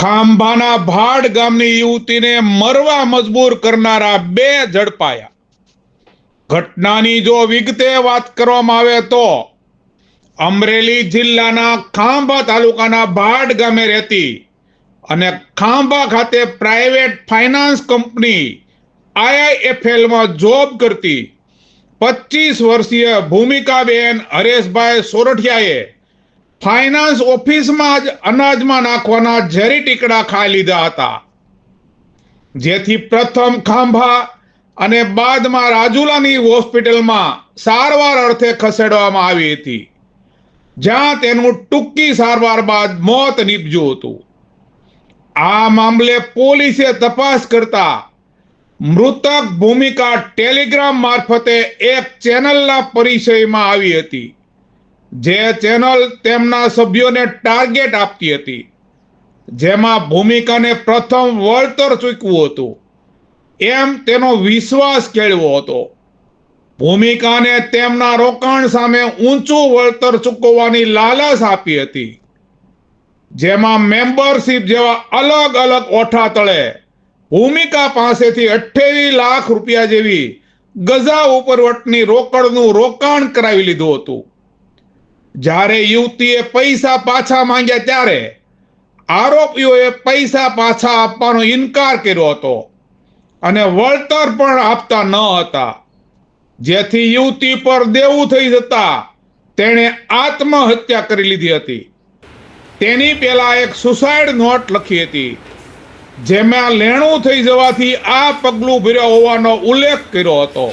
ખાંભાના ભાડ ગામની યુવતીને મરવા મજબૂર કરનારા બે ઝડપાયા. ઘટનાની જો વિગતે વાત કરવામાં આવે તો અમરેલી જિલ્લાના ખાંભા તાલુકાના ભાડ ગામે રહેતી અને ખાંભા ખાતે પ્રાઇવેટ ફાઇનાન્સ કંપની આઈઆઈએફએલમાં જોબ કરતી પચીસ વર્ષીય ભૂમિકાબેન હરેશભાઈ સોરઠિયાએ ફાઇનાન્સ ઓફિસમાં જ અનાજમાં નાખવાના ઝેરી ટીકડા ખાઈ લીધા હતા. જેથી પ્રથમ ખાંભા અને બાદમાં રાજુલાની હોસ્પિટલમાં સારવાર અર્થે ખસેડવામાં આવી હતી. જ્યાં તેનું ટૂંકી સારવાર બાદ મોત નીપજ્યું હતું. આ મામલે પોલીસે તપાસ કરતા મૃતક ભૂમિકા ટેલિગ્રામ મારફતે એક ચેનલના પરિચયમાં આવી હતી. જે ચેનલ તેમના સભ્યોને ટાર્ગેટ આપતી હતી, જેમાં ભૂમિકાને પ્રથમ વળતર ચૂકવું હતું. એમ તેનો વિશ્વાસ કેળવો હતો. ભૂમિકાને તેમના રોકાણ સામે ઊંચું વળતર ચૂકવવાની લાલચ આપી હતી. જેમાં મેમ્બરશિપ જેવા અલગ અલગ ઓઠા તળે ભૂમિકા પાસેથી અઠ્ઠાવીસ લાખ રૂપિયા જેવી ગઝા ઉપરવટની રોકડનું રોકાણ કરાવી લીધું હતું. જ્યારે યુવતીએ પૈસા પાછા માંગ્યા ત્યારે આરોપીઓએ પૈસા પાછા આપવાનો ઇનકાર કર્યો હતો અને વળતર પણ આપતા ન હતા. જેથી યુવતી પર દેવું થઈ જતા તેણે આત્મહત્યા કરી લીધી હતી. તેની પહેલા એક સુસાઇડ નોટ લખી હતી, જેમાં લેણું થઈ જવાથી આ પગલું ભર્યો હોવાનો ઉલ્લેખ કર્યો હતો.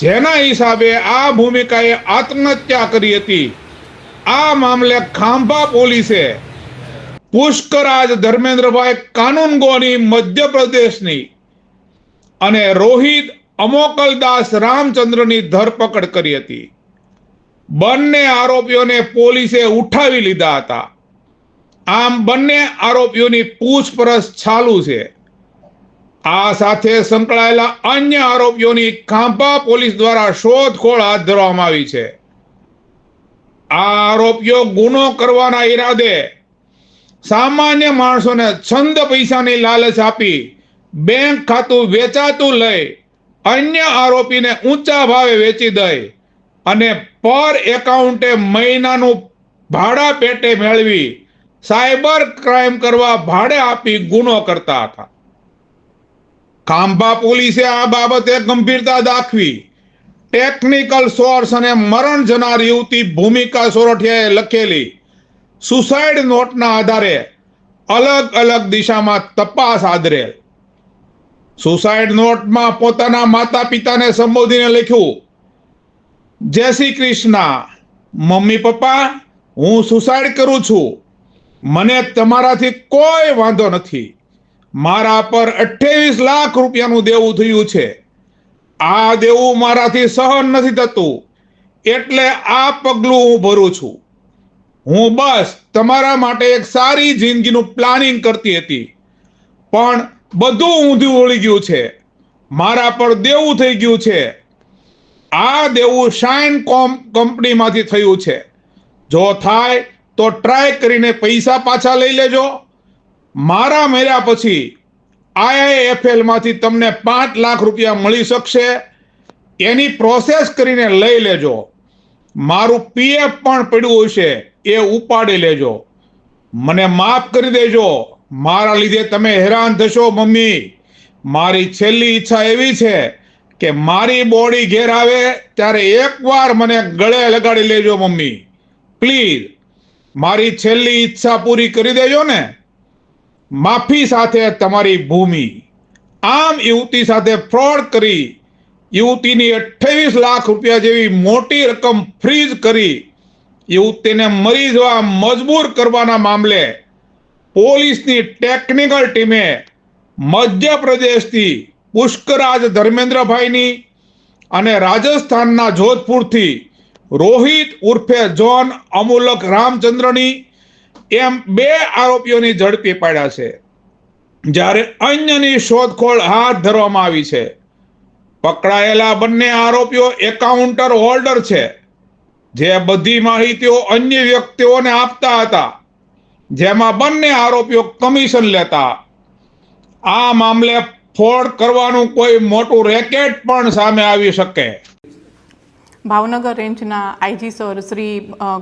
જેના હિસાબે આ ભૂમિકાએ આત્મહત્યા કરી હતી. આ મામલે ખાંભા પોલીસે પુષ્કરાજ ધર્મેન્દ્રભાઈ કાનૂનગોની મધ્યપ્રદેશની અને રોહિત અમોકલદાસ રામચંદ્રની ધરપકડ કરી હતી. બંને આરોપીઓને પોલીસે ઉઠાવી લીધા હતા. આમ બંને આરોપીઓની પૂછપરછ ચાલુ છે. આ સાથે સંકળાયેલા અન્ય આરોપીઓની ખાંભા પોલીસ દ્વારા શોધખોળ હાથ ધરવામાં આવી છે. આ આરોપીઓ ગુનો કરવાના ઈરાદે સામાન્ય માણસોને છંદ પૈસાની લાલચ આપી બેંક ખાતું વેચાતું લઈ અન્ય આરોપીને ઊંચા ભાવે વેચી દઈ અને પર એકાઉન્ટે મહિનાનું ભાડા પેટે મેળવી સાયબર ક્રાઇમ કરવા ભાડે આપી ગુનો કરતા હતા. ખાંભા પોલીસે આ બાબતે ગંભીરતા દાખવી. ટેકનિકલ સોર્સ અને મરણ જનાર યુવતી ભૂમિકા સોરઠિયાએ લખેલી. સુસાઇડ નોટના આધારે અલગ અલગ દિશામાં તપાસ આદરેલ સુસાઇડ નોટમાં પોતાના માતા પિતાને સંબોધીને લખ્યું. જય શ્રી કૃષ્ણ. મમ્મી, પપ્પા, હું સુસાઇડ કરું છું. મને તમારાથી કોઈ વાંધો નથી. મારા પર અઠ્યાવીસ લાખ રૂપિયાનું દેવું થયું છે. આ દેવું મારાથી સહન નથી થતું. એટલે આ પગલું હું ભરું છું. હું બસ તમારા માટે એક સારી જિંદગીનું પ્લાનિંગ કરતી હતી. પણ બધું ઊંધું વળી ગયું છે. મારા પર દેવું થઈ ગયું છે. આ દેવું શાઇન કોમ કંપનીમાંથી થયું છે. જો થાય તો ટ્રાય કરીને પૈસા પાછા લઈ લેજો. મારા મર્યા પછી આઈઆઈએફએલમાંથી તમને પાંચ લાખ રૂપિયા મળી શકશે. એની પ્રોસેસ કરીને લઈ લેજો. મારું પીએફ પણ પડ્યું હશે એ ઉપાડી લેજો. મને માફ કરી દેજો. મારા લીધે તમે હેરાન થશો, મમ્મી. મારી છેલ્લી ઈચ્છા એવી છે કે મારી બોડી ઘેર આવે, ત્યારે એકવાર મને ગળે લગાડી લેજો, મમ્મી. પ્લીઝ મારી છેલ્લી ઈચ્છા પૂરી કરી દેજો ને. માફી સાથે તમારી ભૂમિ. આમ યુવતી સાથે ફ્રોડ કરી યુવતીની અઠ્ઠાવીસ લાખ રૂપિયા જેવી મોટી રકમ ફ્રીઝ કરી યુવતીને મરી જવા મજબૂર કરવાના મામલે પોલીસની ટેકનિકલ ટીમે મધ્યપ્રદેશથી પુષ્કરાજ ધર્મેન્દ્રભાઈની અને રાજસ્થાનના જોધપુરથી રોહિત ઉર્ફે જોન અમુલક રામચંદ્રની એમ બે આરોપીઓની ઝડપી પાડ્યા છે. જ્યારે અન્યની શોધખોળ હાથ ધરવામાં આવી છે. પકડાયેલા બંને આરોપીઓ એકાઉન્ટર હોલ્ડર છે. જે બધી માહિતીઓ અન્ય વ્યક્તિઓને આપતા હતા. જેમાં બંને આરોપીઓ કમિશન લેતા. આ મામલે ફોડ કરવાનું કોઈ મોટું રેકેટ પણ સામે આવી શકે. ભાવનગર રેન્જના IG sir Shri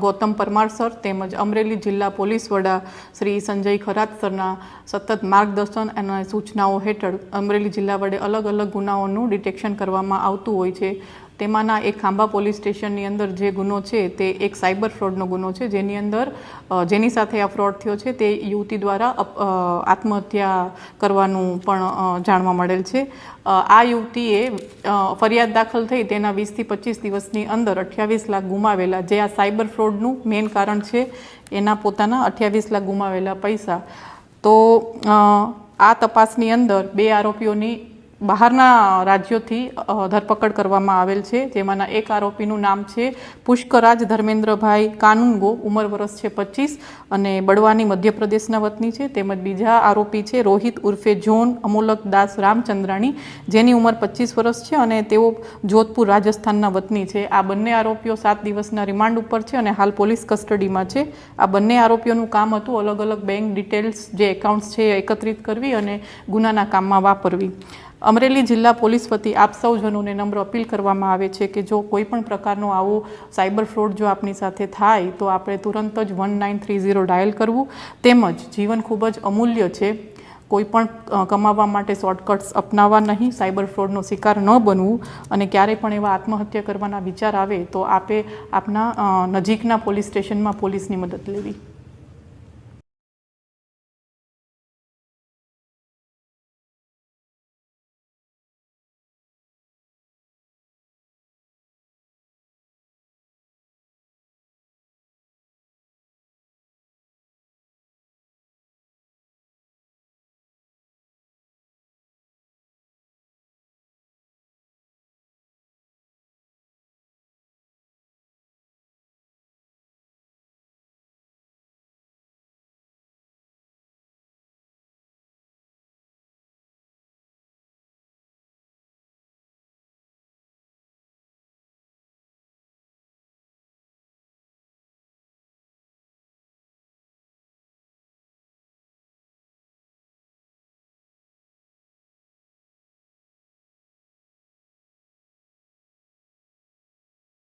Gautam Parmar sir તેમજ અમરેલી જિલ્લા પોલીસ વડા શ્રી સંજય ખરાત સરના સતત માર્ગદર્શન અને સૂચનાઓ હેઠળ અમરેલી જિલ્લા વડે અલગ અલગ ગુનાઓનું ડિટેક્શન કરવામાં આવતું હોય છે. તેમાંના એક ખાંભા પોલીસ સ્ટેશનની અંદર જે ગુનો છે, તે એક સાયબર ફ્રોડનો ગુનો છે, જેની અંદર જેની સાથે આ ફ્રોડ થયો છે, તે યુવતી દ્વારા આત્મહત્યા કરવાનું પણ જાણવા મળેલ છે. આ યુવતીએ ફરિયાદ દાખલ થઈ તેના વીસથી પચીસ દિવસની અંદર અઠ્યાવીસ લાખ ગુમાવેલા, જે આ સાયબર ફ્રોડનું મેઇન કારણ છે, એના પોતાના અઠ્યાવીસ લાખ ગુમાવેલા પૈસા. તો આ તપાસની અંદર બે આરોપીઓની બહારના રાજ્યોથી ધરપકડ કરવામાં આવેલ છે. જેમાંના એક આરોપીનું નામ છે પુષ્કરાજ ધર્મેન્દ્રભાઈ કાનુંગો, ઉંમર વર્ષ છે પચીસ અને બળવાની મધ્યપ્રદેશના વતની છે. તેમજ બીજા આરોપી છે રોહિત ઉર્ફે જોન અમોલક દાસ રામચંદ્રાણી, જેની ઉંમર પચીસ વર્ષ છે અને તેઓ જોધપુર રાજસ્થાનના વતની છે. આ બંને આરોપીઓ સાત દિવસના રિમાન્ડ ઉપર છે અને હાલ પોલીસ કસ્ટડીમાં છે. આ બંને આરોપીઓનું કામ હતું અલગ અલગ બેંક ડિટેલ્સ જે એકાઉન્ટ્સ છે એ એકત્રિત કરવી અને ગુનાના કામમાં વાપરવી. અમરેલી જિલ્લા પોલીસ વતી આપ સૌજનોને નમ્ર અપીલ કરવામાં આવે છે કે જો કોઈ પણ પ્રકારનો આવો સાયબર ફ્રોડ જો આપની સાથે થાય, તો આપણે તુરંત જ one nine three zero dial કરવું. તેમજ જીવન ખૂબ જ અમૂલ્ય છે. કોઈપણ કમાવા માટે શોર્ટકટ્સ અપનાવવા નહીં, સાયબર ફ્રોડનો શિકાર ન બનવું. અને ક્યારેય પણ એવા આત્મહત્યા કરવાના વિચાર આવે, તો આપે આપના નજીકના પોલીસ સ્ટેશનમાં પોલીસની મદદ લેવી.